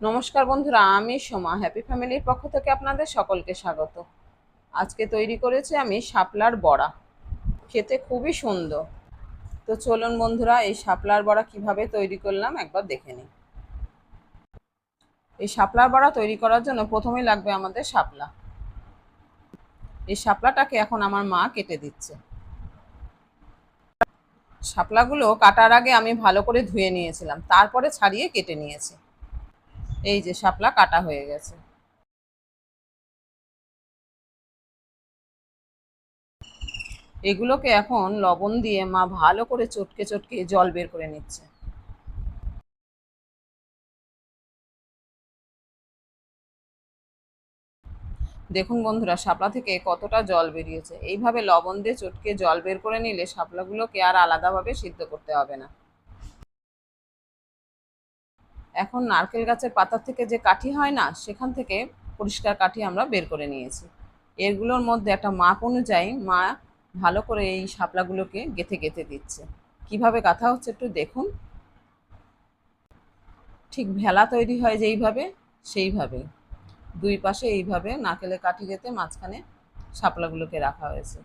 নমস্কার বন্ধুরা, আমি সোমা। হ্যাপি ফ্যামিলির পক্ষ থেকে আপনাদের সকলকে স্বাগত। আজকে তৈরি করেছি আমি শাপলার বড়া। খেতে খুবই সুন্দর। তো চলুন বন্ধুরা, এই শাপলার বড়া কীভাবে তৈরি করলাম একবার দেখে নিই। এই শাপলার বড়া তৈরি করার জন্য প্রথমেই লাগবে আমাদের শাপলা। এই শাপলাটাকে এখন আমার মা কেটে দিচ্ছে। শাপলাগুলো কাটার আগে আমি ভালো করে ধুয়ে নিয়েছিলাম। তারপরে ছাড়িয়ে কেটে নিয়েছি। এই যে শাপলা কাটা হয়ে গেছে। এগুলোকে এখন লবণ দিয়ে মা ভালো করে চটকে চটকে জল বের করে নিচ্ছে। দেখুন বন্ধুরা, শাপলা থেকে কতটা জল বেরিয়েছে। এইভাবে লবণ দিয়ে চটকে জল বের করে নিলে শাপলাগুলোকে আর আলাদাভাবে সিদ্ধ করতে হবে না। এখন নারকেল গাছের পাতার থেকে যে কাঠি হয় না, সেখান থেকে পরিষ্কার কাঠি আমরা বের করে নিয়েছি। এগুলোর মধ্যে একটা মাপ অনুযায়ী মা ভালো করে এই শাপলাগুলোকে গেথে গেথে দিচ্ছে। কীভাবে গাঁথা হচ্ছে একটু দেখুন। ঠিক ভেলা তৈরি হয় যেইভাবে, সেইভাবে। দুই পাশে এইভাবে নারকেলের কাঠি গেতে মাঝখানে শাপলাগুলোকে রাখা হয়েছে।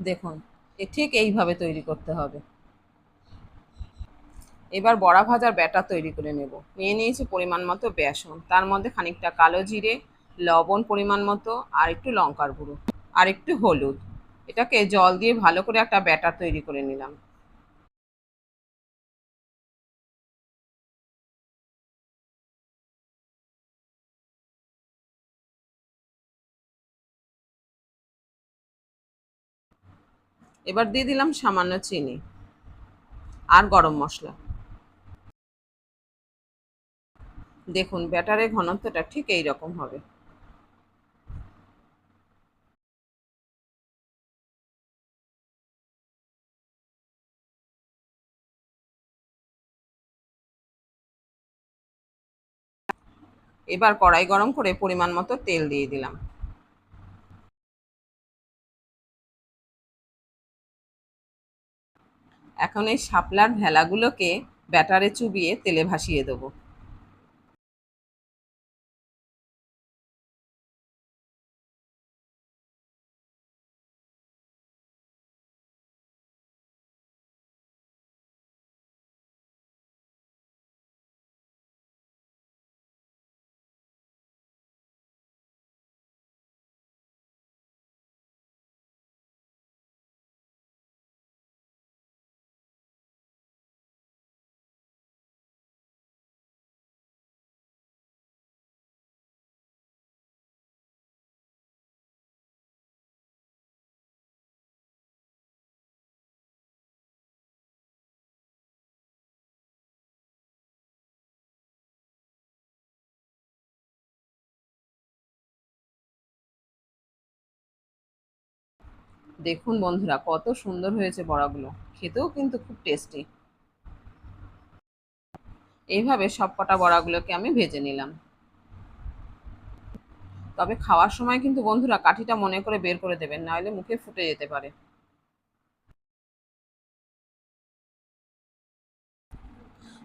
দেখুন, এ ঠিক এইভাবে তৈরি করতে হবে। এবার বড়া ভাজার ব্যাটার তৈরি করে নেব। নিয়ে নিয়েছি পরিমাণ মতো বেসন। তার মধ্যে খানিকটা কালো জিরে, লবণ পরিমাণ মতো, আর একটু লঙ্কার গুঁড়ো, আর একটু হলুদ। এটাকে জল দিয়ে ভালো করে একটা ব্যাটার তৈরি করে নিলাম। এবার দিয়ে দিলাম সামান্য চিনি আর গরম মশলা। দেখুন ব্যাটারের ঘনত্বটা ঠিক এই রকম হবে। এবার কড়াই গরম করে পরিমাণ মতো তেল দিয়ে দিলাম। এখন এই শাপলার ভেলাগুলোকে ব্যাটারে চুবিয়ে তেলে ভাসিয়ে দেবো। দেখুন বন্ধুরা, কত সুন্দর হয়েছে বড়াগুলো। খেতেও কিন্তু খুব টেস্টি এইভাবে সব কটা বড়াগুলোকে আমি ভেজে নিলাম। তবে খাওয়ার সময় কিন্তু বন্ধুরা কাঠিটা মনে করে বের করে দেবেন, নাহলে মুখে ফুটে যেতে পারে।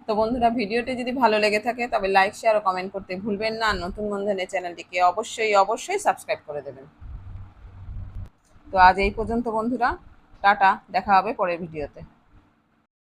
তো বন্ধুরা, ভিডিওটি যদি ভালো লেগে থাকে, তবে লাইক শেয়ার ও কমেন্ট করতে ভুলবেন না। নতুন বন্ধুদের চ্যানেলটিকে অবশ্যই অবশ্যই সাবস্ক্রাইব করে দেবেন। তো আজ এই পর্যন্ত বন্ধুরা টাটা দেখা হবে পরের ভিডিওতে।